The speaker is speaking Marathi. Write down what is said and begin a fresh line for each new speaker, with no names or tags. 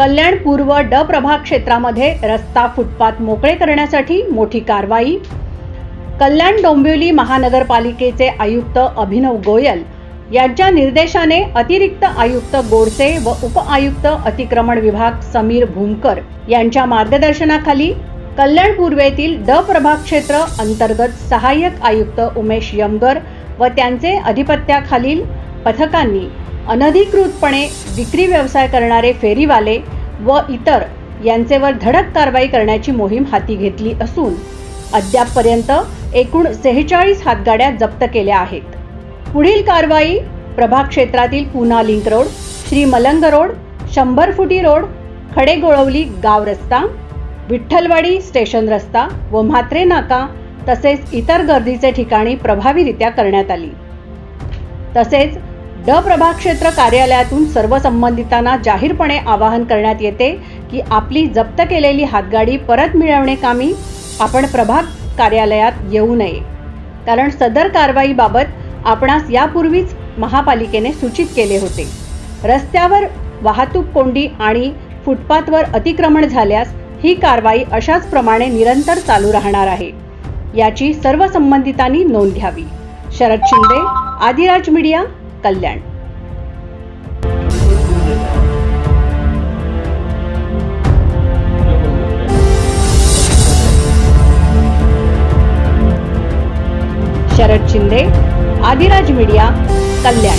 कल्याण पूर्व ड प्रभाग क्षेत्रामध्ये रस्ता फुटपाथ मोकळे करण्यासाठी मोठी कारवाई. कल्याण डोंबिवली महानगरपालिकेचे आयुक्त अभिनव गोयल यांच्या निर्देशाने अतिरिक्त आयुक्त गोडसे व उपआयुक्त अतिक्रमण विभाग समीर भूमकर यांच्या मार्गदर्शनाखाली कल्याण पूर्वेतील ड प्रभाग क्षेत्र अंतर्गत सहाय्यक आयुक्त उमेश यमगर व त्यांचे अधिपत्याखालील पथकांनी अनधिकृतपणे विक्री व्यवसाय करणारे फेरीवाले व इतर यांचेवर धडक कारवाई करण्याची मोहीम हाती घेतली असून अद्यापपर्यंत एकूण सेहेचाळीस हातगाड्या जप्त केल्या आहेत. पुढील कारवाई प्रभाग क्षेत्रातील पुना लिंक रोड श्री मलंग रोड शंभर फुटी रोड खडेगोळवली गाव रस्ता विठ्ठलवाडी स्टेशन रस्ता व म्हात्रे नाका तसेच इतर गर्दीचे ठिकाणी प्रभावीरित्या करण्यात आली. तसेच ड प्रभाग क्षेत्र कार्यालयातून सर्व संबंधितांना जाहीरपणे आवाहन करण्यात येते की आपली जप्त केलेली हातगाडी परत मिळवणे कामी आपण प्रभाग कार्यालयात येऊ नये. कारण सदर कारवाईबाबत आपणास यापूर्वीच महापालिकेने सूचित केले होते. रस्त्यावर वाहतूक कोंडी आणि फुटपाथवर अतिक्रमण झाल्यास ही कारवाई अशाच प्रमाणे निरंतर चालू राहणार आहे. याची सर्व संबंधितांनी नोंद घ्यावी. शरद शिंदे आदिराज मीडिया कल्याण। शरद शिंदे आदिराज मीडिया कल्याण।